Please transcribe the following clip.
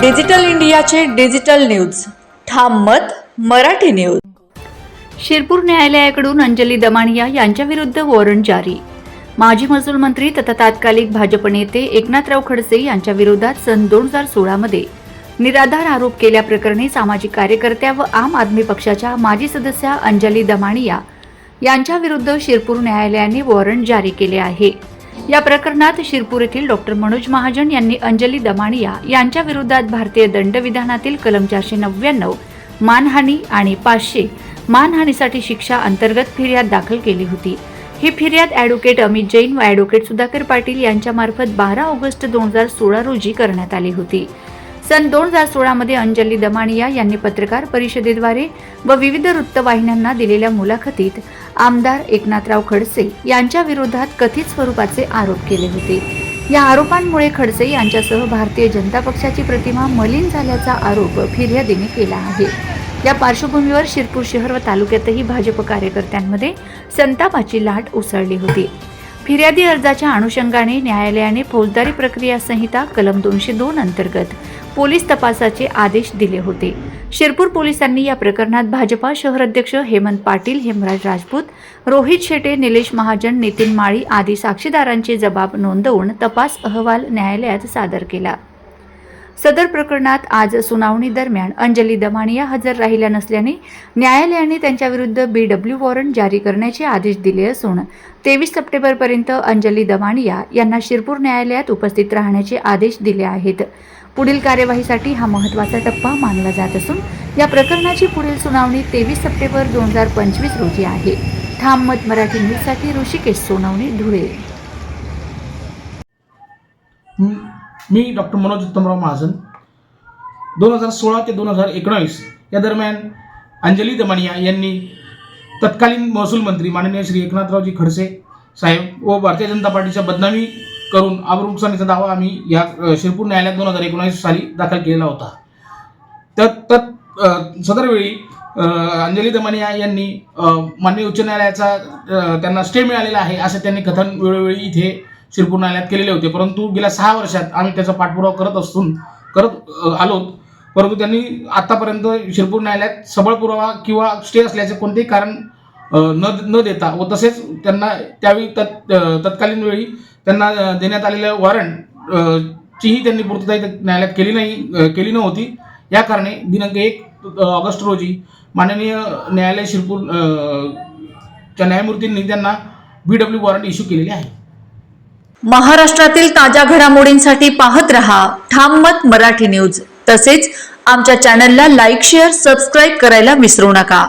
Digital इंडियाचे digital news. ठाम मत मराठी न्यूज. शिरपूर न्यायालयाकडून अंजली दमाणिया यांच्याविरुद्ध वॉरंट जारी. माजी महसूल मंत्री तथा तात्कालिक भाजप नेते एकनाथराव खडसे यांच्या विरोधात सन दोन हजार सोळामध्ये निराधार आरोप केल्याप्रकरणी सामाजिक कार्यकर्त्या व आम आदमी पक्षाच्या माजी सदस्या अंजली दमाणिया यांच्याविरुद्ध शिरपूर न्यायालयाने वॉरंट जारी केले आहे. या प्रकरणात शिरपूर येथील डॉक्टर मनोज महाजन यांनी अंजली दमाणिया यांच्या विरोधात भारतीय दंडविधानातील कलम चारशे नव्याण्णव मानहानी आणि पाचशे मानहानीसाठी शिक्षा अंतर्गत फिर्याद दाखल केली होती. ही फिर्याद ॲडव्होकेट अमित जैन व ॲडव्होकेट सुधाकर पाटील यांच्यामार्फत बारा ऑगस्ट दोन हजार सोळा रोजी करण्यात आली होती. सन दोन हजार सोळामध्ये अंजली दमाणिया यांनी पत्रकार परिषदेद्वारे व विविध वृत्तवाहिन्यांना दिलेल्या मुलाखतीत आमदार एकनाथराव खडसे यांच्या विरोधात कथित स्वरूपाचे आरोप केले होते. या आरोपांमुळे खडसे यांच्यासह भारतीय जनता पक्षाची प्रतिमा मलिन झाल्याचा आरोप फिर्यादीने केला आहे. या पार्श्वभूमीवर शिरपूर शहर व तालुक्यातही भाजप कार्यकर्त्यांमध्ये संतापाची लाट उसळली होती. फिर्यादी अर्जाच्या अनुषंगाने न्यायालयाने फौजदारी प्रक्रिया संहिता कलम दोनशे दोन अंतर्गत पोलीस तपासाचे आदेश दिले होते. शिरपूर पोलिसांनी या प्रकरणात भाजपा शहर अध्यक्ष हेमंत पाटील हेमराज राजपूत रोहित शेटे निलेश महाजन नितीन माळी आदी साक्षीदारांचे जबाब नोंदवून तपास अहवाल न्यायालयात सादर केला. सदर प्रकरणात आज सुनावणी दरम्यान अंजली दमानिया हजर राहिल्या नसल्याने न्यायालयाने त्यांच्याविरुद्ध बी डब्ल्यू वॉरंट जारी करण्याचे आदेश दिले असून तेवीस सप्टेंबरपर्यंत अंजली दमानिया यांना शिरपूर न्यायालयात उपस्थित राहण्याचे आदेश दिले आहेत. पुढील कार्यवाहीसाठी हा महत्त्वाचा टप्पा मानला जात असून या प्रकरणाची पुढील सुनावणी तेवीस सप्टेंबर दोन हजार पंचवीस रोजी आहे. ठाम मत मराठी न्यूजसाठी ऋषिकेश सोनवणे धुळे. मी मी डॉक्टर मनोज उत्तमराव महाजन. दोन हजार सोळा ते दोन हजार एकोणावीस या दरम्यान अंजली दमानिया यांनी तत्कालीन महसूल मंत्री माननीय श्री एकनाथरावजी खडसे साहेब व भारतीय जनता पार्टीच्या बदनामी करून आबरूनुकसानीचा दावा आम्ही या शिरपूर न्यायालयात दोन हजार एकोणावीस साली दाखल केलेला होता. त्यात तत् सदरवेळी अंजली दमानिया यांनी माननीय उच्च न्यायालयाचा त्यांना स्टे मिळालेला आहे असं त्यांनी कथन वेळोवेळी इथे शिरपूर न्यायालयात केलेले होते. परंतु गेल्या सहा वर्षात आम्ही त्याचा पाठपुरावा करत असून करत आलो आलोत. परंतु त्यांनी आतापर्यंत शिरपूर न्यायालयात सबळ पुरावा किंवा स्टे असल्याचे कोणतेही कारण न न देता व तसेच त्यांना त्यावेळी तत् तत्कालीन वेळी त्यांना देण्यात आलेल्या वॉरंट चीही त्यांनी पूर्तता न्यायालयात केली नाही केली नव्हती. या कारणे दिनांक एक ऑगस्ट रोजी माननीय न्यायालय शिरपूर च्या न्यायमूर्तींनी त्यांना बी डब्ल्यू वॉरंट इश्यू केलेली आहे. महाराष्ट्रातील ताज्या घडामोडींसाठी पाहत रहा ठाम मत मराठी न्यूज तसेच आमच्या चॅनलला लाईक शेअर सबस्क्राईब करायला विसरू नका.